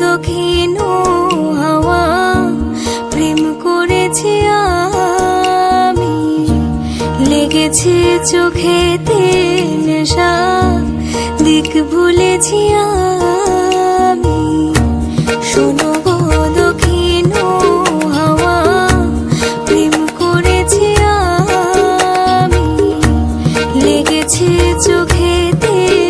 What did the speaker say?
দক্ষিণ হাওয়া প্রেম করেছি আমি। লেগেছে চোখে নেশা দিক ভুলেছি আমি। শোনো চোখে দিয়ে